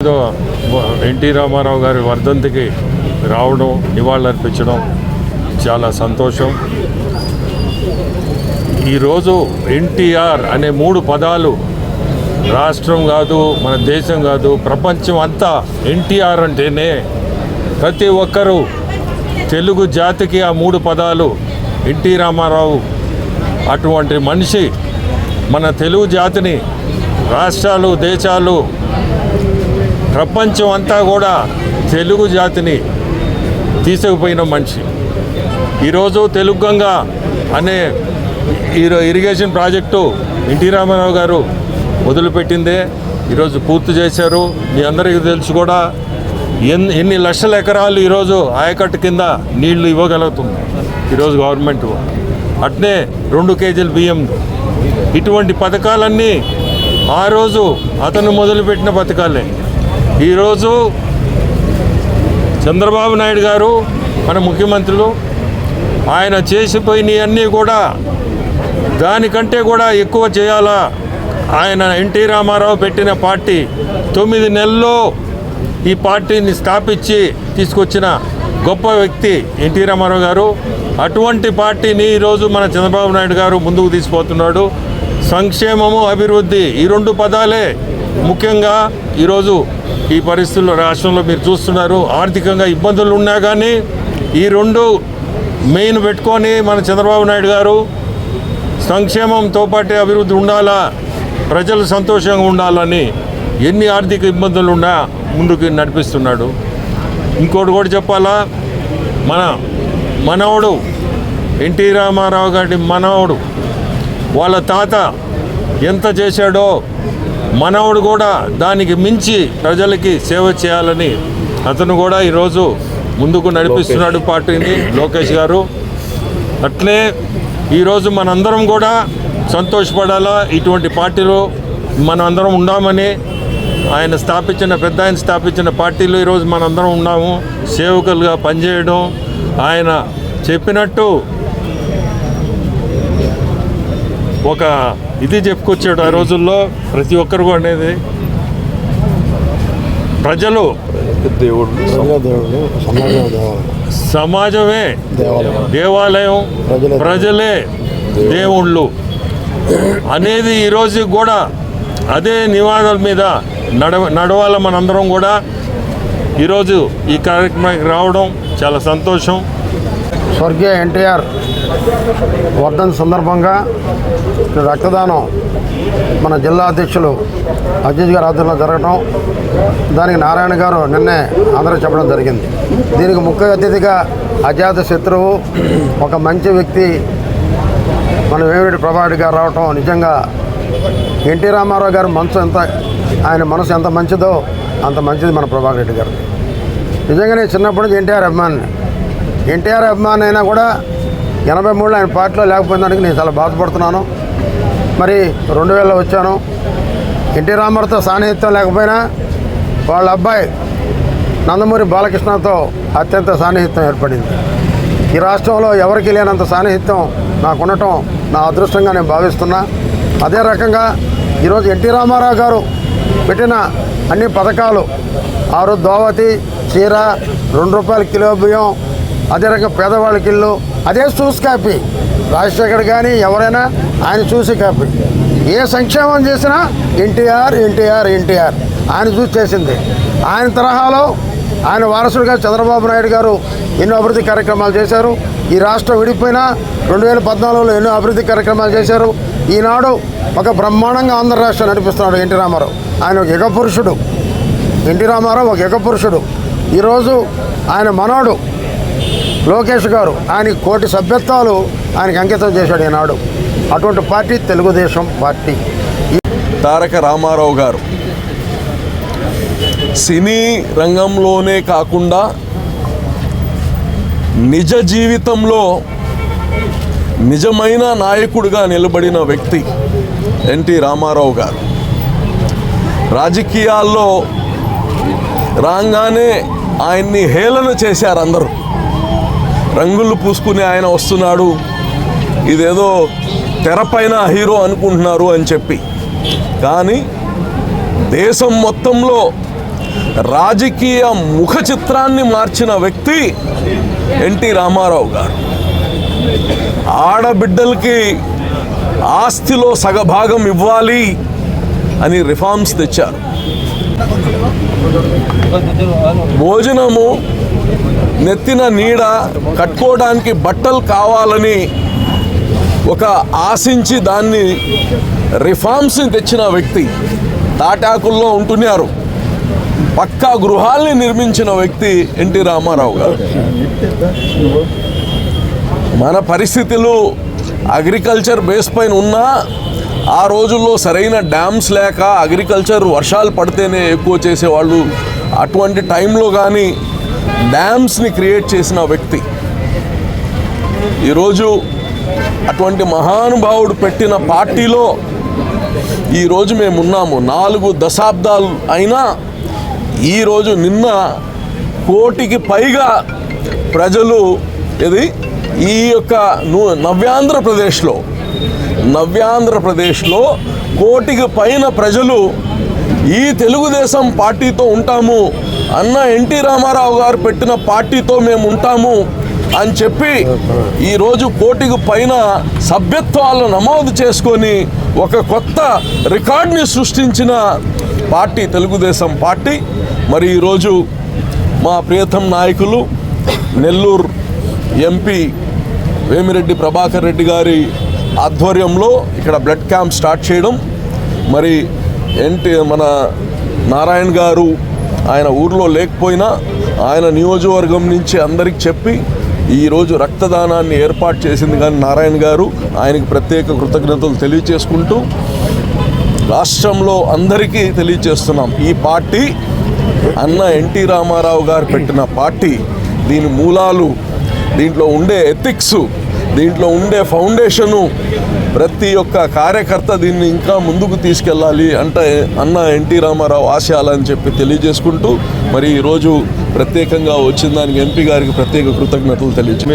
ఏదో ఎన్టీ రామారావు గారి వర్ధంతికి రావడం నివాళులర్పించడం చాలా సంతోషం. ఈరోజు ఎన్టీఆర్ అనే మూడు పదాలు రాష్ట్రం కాదు మన దేశం కాదు ప్రపంచం అంతా ఎన్టీఆర్ అంటేనే ప్రతి ఒక్కరూ తెలుగు జాతికి ఆ మూడు పదాలు ఎన్టీ రామారావు అటువంటి మనిషి మన తెలుగు జాతిని రాష్ట్రాలు దేశాలు ప్రపంచం అంతా కూడా తెలుగు జాతిని తీసుకుపోయిన మనిషి. ఈరోజు తెలుగు గంగ అనే ఇరిగేషన్ ప్రాజెక్టు ఎన్టీ రామారావు గారు మొదలుపెట్టిందే ఈరోజు పూర్తి చేశారు. మీ అందరికీ తెలుసు కూడా ఎన్ని ఎన్ని లక్షల ఎకరాలు ఈరోజు ఆయకట్టు కింద నీళ్ళు ఇవ్వగలుగుతుంది ఈరోజు గవర్నమెంట్ అట్నే రెండు కేజీల బియ్యం. ఇటువంటి పథకాలన్నీ ఆ రోజు అతను మొదలుపెట్టిన పథకాలే. ఈరోజు చంద్రబాబు నాయుడు గారు మన ముఖ్యమంత్రులు ఆయన చేసిపోయినవన్నీ కూడా దానికంటే కూడా ఎక్కువ చేయాలా? ఆయన ఎన్టీ రామారావు పెట్టిన పార్టీ తొమ్మిది నెలల్లో ఈ పార్టీని స్థాపించి తీసుకొచ్చిన గొప్ప వ్యక్తి ఎన్టీ రామారావు గారు. అటువంటి పార్టీని ఈరోజు మన చంద్రబాబు నాయుడు గారు ముందుకు తీసుకుపోతున్నాడు. సంక్షేమము అభివృద్ధి ఈ రెండు పదాలే ముఖ్యంగా ఈరోజు ఈ పరిస్థితుల్లో రాష్ట్రంలో మీరు చూస్తున్నారు ఆర్థికంగా ఇబ్బందులు ఉన్నా కానీ ఈ రెండు మెయిన్ పెట్టుకొని మన చంద్రబాబు నాయుడు గారు సంక్షేమంతో పాటే అభివృద్ధి ఉండాలా ప్రజలు సంతోషంగా ఉండాలని ఎన్ని ఆర్థిక ఇబ్బందులు ఉన్నా ముందుకు నడిపిస్తున్నాడు. ఇంకోటి కూడా చెప్పాలా మన మనవడు ఎన్టీ రామారావు గారి మనవడు వాళ్ళ తాత ఎంత చేశాడో మనవడు కూడా దానికి మించి ప్రజలకి సేవ చేయాలని అతను కూడా ఈరోజు ముందుకు నడిపిస్తున్నాడు పార్టీని. లోకేష్ గారు. అట్లే ఈరోజు మనందరం కూడా సంతోషపడాలా? ఇటువంటి పార్టీలో మనం అందరం ఉండామని ఆయన స్థాపించిన పెద్ద ఆయన స్థాపించిన పార్టీలో ఈరోజు మనందరం ఉన్నాము. సేవకులుగా పనిచేయడం ఆయన చెప్పినట్టు ఒక ఇది చెప్పుకొచ్చాడు ఆ రోజుల్లో ప్రతి ఒక్కరు కూడా అనేది. ప్రజలు. దేవుడు సమాజమే. దేవాలయం. ప్రజలే. దేవుళ్ళు. అనేది ఈరోజు కూడా అదే నివాదాల మీద నడవ నడవాల మనందరం కూడా ఈరోజు ఈ కార్యక్రమానికి రావడం చాలా సంతోషం. స్వర్గీయ ఎన్టీఆర్ వర్ధన్ సందర్భంగా రక్తదానం మన జిల్లా అధ్యక్షులు అజిత్ గారి ఆధ్వర్యంలో జరగడం దానికి నారాయణ గారు నిన్నే అందరూ చెప్పడం జరిగింది. దీనికి ముఖ్య అతిథిగా అజాత శత్రువు ఒక మంచి వ్యక్తి మన వేవిడి ప్రభారెడ్డి గారు రావటం నిజంగా ఎన్టీ రామారావు గారి మనసు ఎంత ఆయన మనసు ఎంత మంచిదో అంత మంచిది మన ప్రభాకర్ రెడ్డి గారు నిజంగానే చిన్నప్పటి నుంచి ఎన్టీఆర్ అభిమాని. ఎన్టీఆర్ అభిమాని అయినా కూడా ఎనభై మూడులో ఆయన పార్టీలో లేకపోయినందుకు నేను చాలా బాధపడుతున్నాను. మరి రెండు వేలలో వచ్చాను. ఎన్టీ రామారావుతో సాన్నిహిత్యం లేకపోయినా వాళ్ళ అబ్బాయి నందమూరి బాలకృష్ణతో అత్యంత సాన్నిహిత్యం ఏర్పడింది. ఈ రాష్ట్రంలో ఎవరికి లేనంత సాన్నిహిత్యం నాకు ఉండటం నా అదృష్టంగా నేను భావిస్తున్నా. అదే రకంగా ఈరోజు ఎన్టీ రామారావు గారు పెట్టిన అన్ని పథకాలు ఆరు దోవతి చీర రెండు రూపాయల కిలో బియ్యం అదే రకంగా పేదవాళ్ళకి ఇల్లు అదే చూసి కాపీ. రాజశేఖర్ కానీ ఎవరైనా ఆయన చూసి కాపీ. ఏ సంక్షేమం చేసినా ఎన్టీఆర్ ఎన్టీఆర్ ఎన్టీఆర్. ఆయన చూసి చేసింది. ఆయన తరహాలో ఆయన వారసుడిగా చంద్రబాబు నాయుడు గారు ఎన్నో అభివృద్ధి కార్యక్రమాలు చేశారు. ఈ రాష్ట్రం విడిపోయినా రెండు వేల పద్నాలుగులో ఎన్నో అభివృద్ధి కార్యక్రమాలు చేశారు. ఈనాడు ఒక బ్రహ్మాండంగా ఆంధ్ర రాష్ట్రం నడిపిస్తున్నాడు ఎన్టీ రామారావు. ఆయన ఒక యుగపురుషుడు. ఎన్టీ రామారావు ఒక యుగ పురుషుడు ఈరోజు ఆయన మనోడు లోకేష్ గారు ఆయన కోటి సభ్యత్వాలు ఆయనకి అంకితం చేశాడు ఈనాడు. అటువంటి పార్టీ తెలుగుదేశం పార్టీ. తారక రామారావు గారు. సినీ రంగంలోనే కాకుండా నిజ జీవితంలో నిజమైన నాయకుడిగా నిలబడిన వ్యక్తి ఎన్టీ రామారావు గారు. రాజకీయాల్లో రాగానే ఆయన్ని హేళన చేశారు అందరూ. రంగులు పూసుకుని ఆయన వస్తున్నాడు. ఇదేదో తెరపైన హీరో అనుకుంటున్నారు అని చెప్పి. కానీ దేశం మొత్తంలో రాజకీయ ముఖ చిత్రాన్ని మార్చిన వ్యక్తి ఎన్టీ రామారావు గారు. ఆడబిడ్డలకి ఆస్తిలో సగభాగం ఇవ్వాలి అని రిఫార్మ్స్ తెచ్చారు. భోజనము నెత్తిన నీడ కట్టుకోవడానికి బట్టలు కావాలని ఒక ఆశించి దాన్ని రిఫార్మ్స్ని తెచ్చిన వ్యక్తి తాటాకుల్లో ఉంటున్నారు. పక్కా గృహాల్ని నిర్మించిన వ్యక్తి ఎన్టీ రామారావు గారు. మన పరిస్థితులు అగ్రికల్చర్ బేస్ పైన ఉన్నా ఆ రోజుల్లో సరైన డ్యామ్స్ లేక అగ్రికల్చర్ వర్షాలు పడితేనే ఎక్కువ చేసేవాళ్ళు. అటువంటి టైంలో కానీ డ్యామ్స్ని క్రియేట్ చేసిన వ్యక్తి. ఈరోజు అటువంటి మహానుభావుడు పెట్టిన పార్టీలో ఈరోజు మేము ఉన్నాము నాలుగు దశాబ్దాలు అయినా ఈరోజు నిన్న కోటికి పైగా ప్రజలు ఇది ఈ యొక్క ను- నవ్యాంధ్రప్రదేశ్లో నవ్యాంధ్రప్రదేశ్లో కోటికి పైన ప్రజలు ఈ తెలుగుదేశం పార్టీతో ఉంటాము అన్న ఎన్టీ రామారావు గారు పెట్టిన పార్టీతో మేము ఉంటాము అని చెప్పి ఈరోజు కోటికి పైన సభ్యత్వాలను నమోదు చేసుకొని ఒక కొత్త రికార్డ్ని సృష్టించిన పార్టీ తెలుగుదేశం పార్టీ. మరి ఈరోజు మా ప్రియతం నాయకులు నెల్లూరు ఎంపీ వేమిరెడ్డి ప్రభాకర్ రెడ్డి గారి ఆధ్వర్యంలో ఇక్కడ బ్లడ్ క్యాంప్ స్టార్ట్ చేయడం. మరి ఏంటి మన నారాయణ గారు ఆయన ఊర్లో లేకపోయినా ఆయన నియోజకవర్గం నుంచి అందరికి చెప్పి ఈరోజు రక్తదానాన్ని ఏర్పాటు చేసింది కానీ నారాయణ గారు. ఆయనకి ప్రత్యేక కృతజ్ఞతలు తెలియచేసుకుంటూ రాష్ట్రంలో అందరికీ తెలియచేస్తున్నాం. ఈ పార్టీ అన్న ఎన్టీ రామారావు గారు పెట్టిన పార్టీ. దీని మూలాలు దీంట్లో ఉండే ఎథిక్స్ దీంట్లో ఉండే ఫౌండేషను ప్రతి ఒక్క కార్యకర్త దీన్ని ఇంకా ముందుకు తీసుకెళ్ళాలి అంటే అన్న ఎన్టీ రామారావు ఆశయాలని చెప్పి తెలియజేసుకుంటూ మరి ఈరోజు ప్రత్యేకంగా వచ్చిన దానికి ఎంపీ గారికి ప్రత్యేక కృతజ్ఞతలు తెలియజే